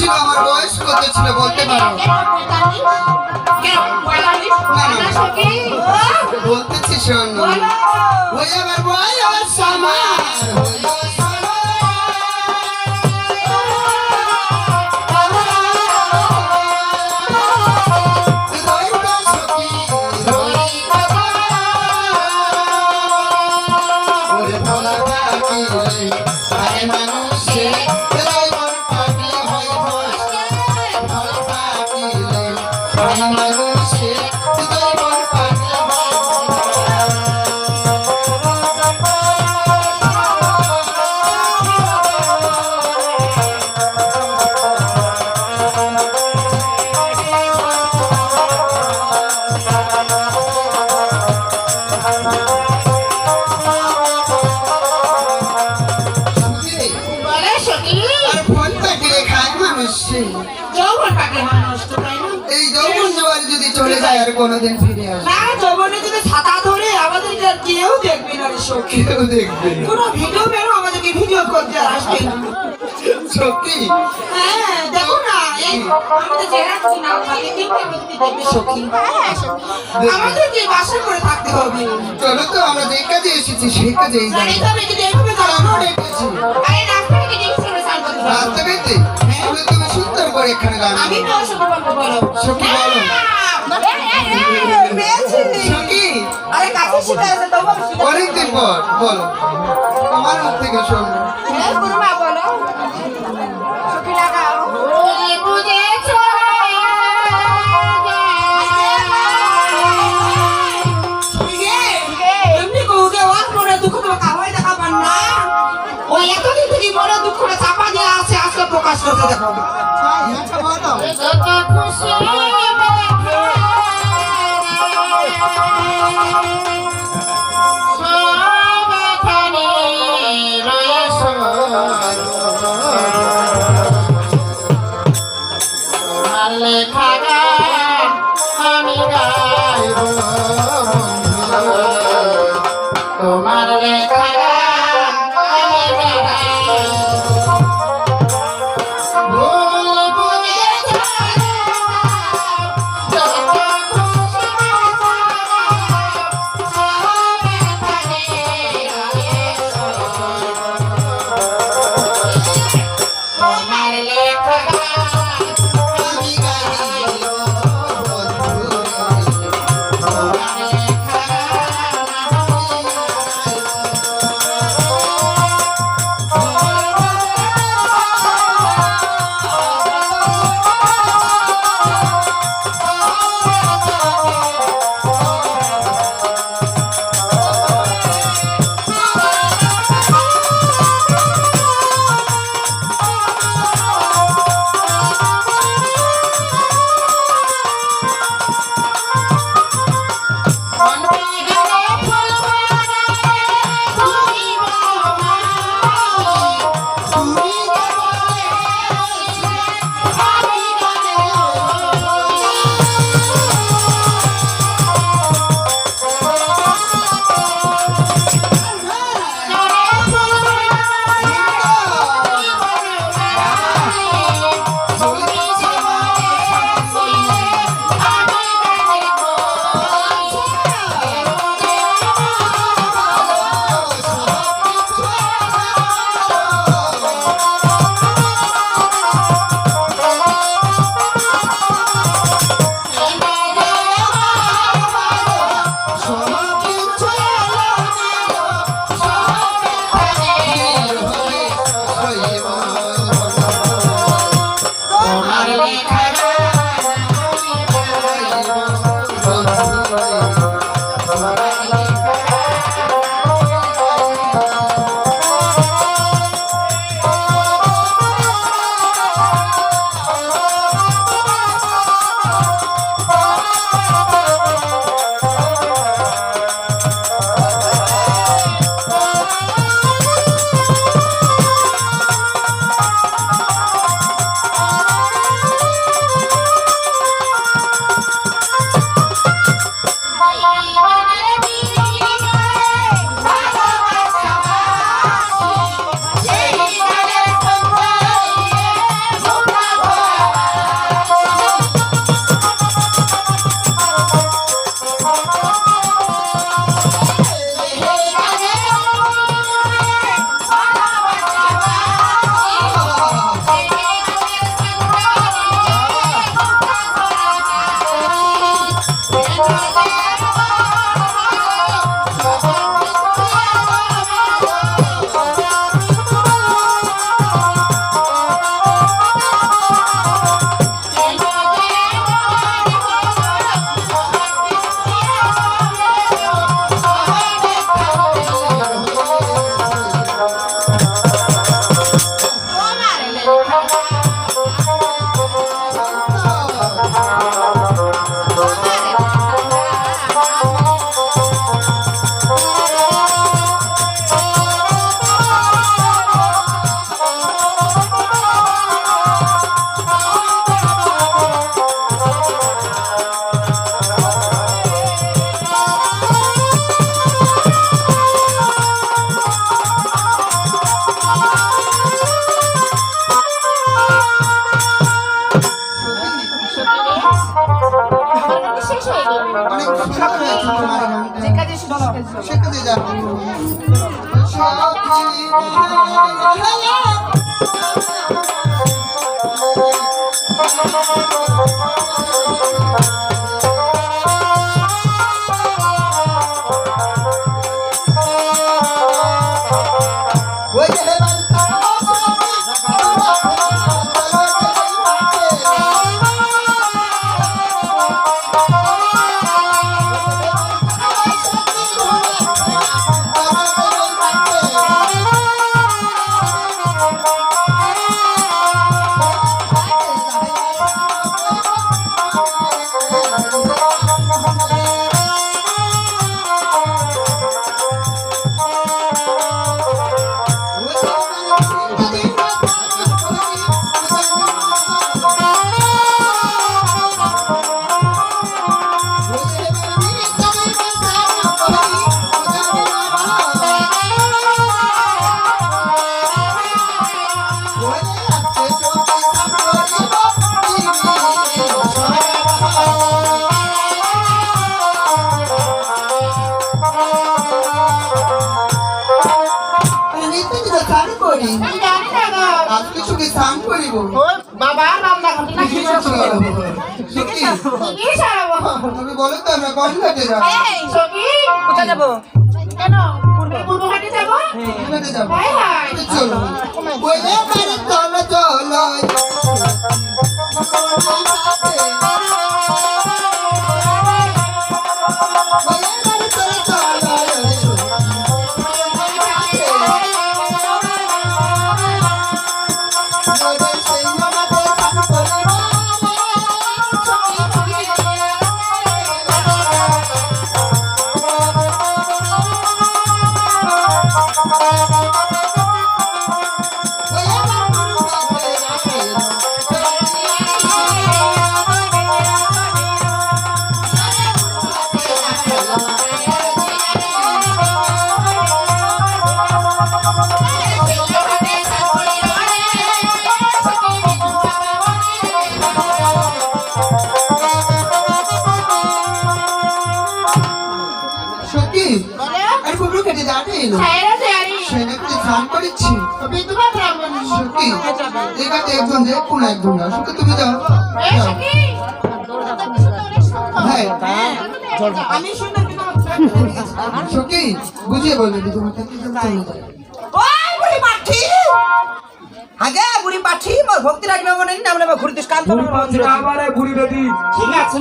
ফুটেছিল আমার বয়স কত ছিল বলতে পারো? বলতেছি শোন। ওই আমার চলে যায় আর কোনোদিন ফিরে আসে। কেউ দেখবে না রে সখী। কেউ দেখবে না। কোনো ভিডিও বেরো আমাদেরকে ভিডিও করতে আর আসবে না। সত্যি? হ্যাঁ দেখো না এই আমাদের দেখবে দেখবে। বাসা করে থাকতে হবে। চলো তো আমরা যে কাজে এসেছি সেই কাজেই যাই কি দেখবে তো আরে দেখছি তুমি সুন্দর করে এখানে গান আমি তো অসম্ভব বলব। বলো সখী বলো। অনেকদিন পর বলো। তোমার মুখ থেকে গুরুমা বলো সখী লাগাও এমনি কৌকে Yeah. চলো। সেখানে সুখে স্নান করিব বাবা রান্না? তুমি বলো তো আমরা কোন ঘাটে যাব? এই, সখী, কোথায় যাব? কেন? পূর্ব- ঘাটে যাব? হায়। চলো। চলো চলো। এখানে একজন দেখ কোন একজন না। সত্যি তুমি যাও। সখী, হ্যাঁ। সত্যি বুঝিয়ে বলবে বুড়ি পাঠি! আগে বুড়ি পাঠি মোর ভক্তি রাখবে মনে নেই আমরা ঘুরতে কাল তো আমারে ঘুরি বেটি ঠিক আছে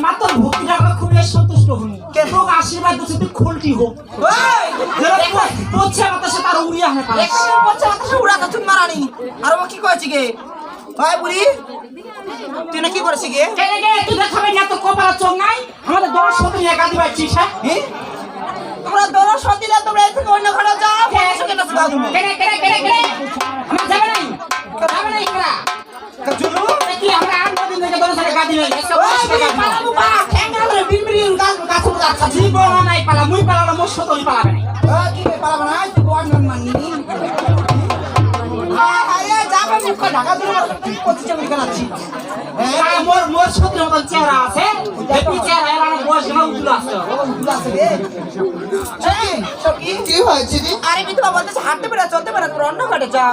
সন্তুষ্ট হই তোর আশীর্বাদ দিচ্ছে তুই খোলটি হোক। ওই! পৌঁছে বাতাসে তার উড়িয়া হয় পারে একশো বাতাসে উড়া তো তুমি মারানি। আর ও কি কয়েছি গে ওই বুড়ি তুই না কি করেছি গে? তুই দেখাবে না তো কপাল চোখ নাই। আমাদের দশ সতেরো একা দিবা চিসা হ্যাঁ? তোমরা দোনো সদিলে তোমরা এর থেকে অন্য ঘরে যাও পয়সা কেন দাও তুমি কেনে কেনে কেনে কেনে আমরা যাবে নাই। যাবে নাই করা জুলু? কি আমরা আট দিন থেকে দশ নাই দশ পালাবো বা? ঠ্যাঙ্গা ধরে গাছ গাছ গাছ জীবন নাই পালা মুই পালালো মোর সতই পালাবে। নাই কি পালাবো না? তুই মানি। যাবে মুখ ঢাকা দিলে তুই পঁচিশ মিনিট কানাচ্ছি হ্যাঁ মোর মোর সতেরো মতন চেহারা আছে। দেখবি চেহারা এবার বয়স গেল উঠল আসতে কি? হয়েছে রে? আরে কিন্তু বাবা বলতেছে হাঁটতে পারে চলতে পারে তোর অন্য ঘাটে যা।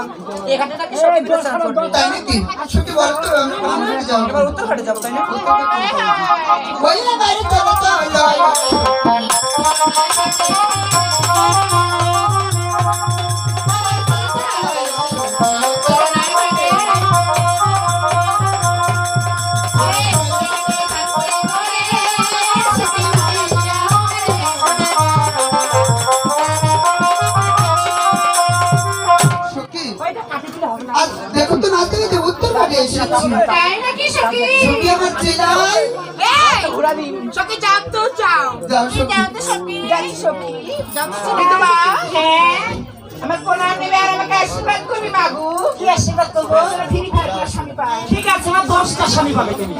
এই ঘাটে নাকি সব বিবেচনা করবি। তাই নাকি? সত্যি এবার উত্তর ঘাটে যাব তাই না? চলো চলো। তো সখী? হ্যাঁ। আমার প্রণাম নেবে আর আমাকে আশীর্বাদ করবি বাবু কি আশীর্বাদ করব ঠিক আছে আমার দশটা স্বামী পাবে তুমি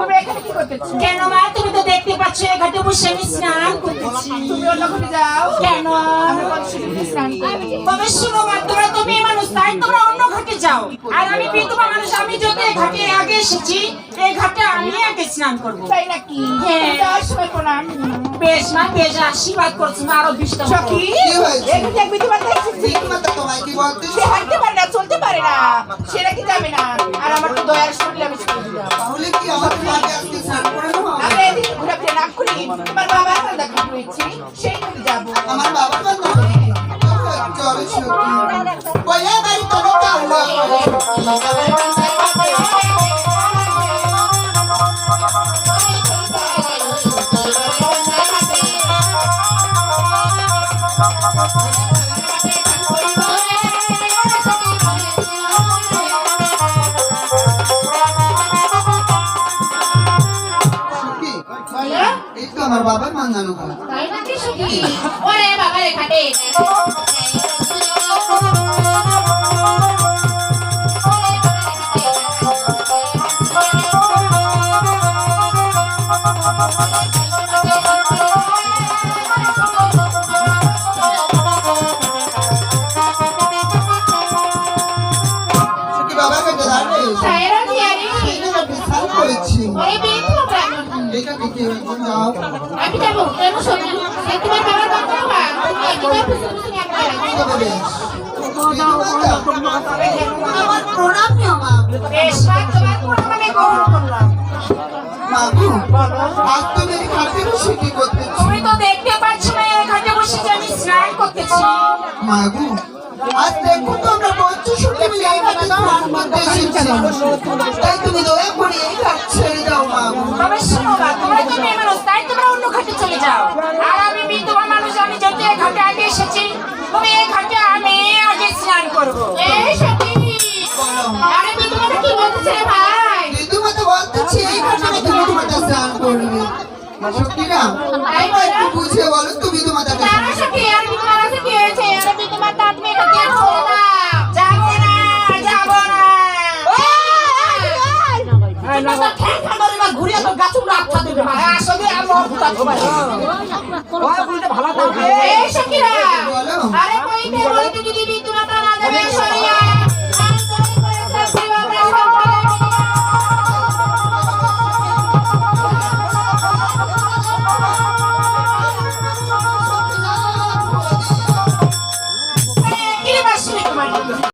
তুমি এখানে কি করতেছো? কেন মা তুমি তো দেখতে পাচ্ছ এ ঘাটে বসে আমি স্নান করতেছি। তুমি অন্য ঘরে যাও। কেন? আমি স্নান তবে শুনো মা তোমরা তো মেয়ে মানুষ তাই তোমরা অন্য ঘাটে যাও। আর আমি বিধবা মানুষ আমি যদি এই ঘাটে আগে এসেছি এই ঘাটে আমি আগে স্নান করব। তাই নাকি? হ্যাঁ। যাওয়ার সময় প্রণাম বেশ মা বেশ আশীর্বাদ করছি মা আরও বিশটা সখী কি হয়েছে? এখানে এক বিধবা দেখেছি। তোমায় কি বলতে? সে হাঁটতে পারে না চলতে পারে না। সে নাকি যাবে না। আর আমার তো দয়ার শরীর আমি ছেড়ে দিলাম তাহলে কি আমরা এদিকে ঘোরাফেরা না করি তোমার বাবার হাল দেখা হয়েছে সেই নাকি যাব আমার সত্যি বলে বাড়ি তুমি চলো সত্যি আমার বাবার মানানো ঘর তাই নাকি সখী? ওরে বাবা রে খাটে তুমি তো দেখতে পাচ্ছ না ঘাটে বসে আমি স্নান করতেছি মাগু, আজ দেখো তো আমরা শুনতে মিলে এই স্নান করতে এসেছি তাই তুমি দয়া করব? এই সখী। বলো আরে তুই তোমাকে কি বলতেছে রে ভাই? ঋতু মতো বলতেছি এই আমি তুমি তোমার স্নান করবে। সত্যি না? তাই একটু বুঝে বলো তুমি তোমার তারা সখী আর কি তোমার আছে কি হয়েছে আরে তুই তোমার দাঁত কাছে ছোড়ো না। যাব না যাব না। ঘুরিয়ে তো গাছ উড়ে আটটা দেবে আসলে আমি অভুতা ভাই ওই বুড়িটা ভালো থাকবে এই বলো। আরে কইতে বলতে যদি বিন্দু 我们いし。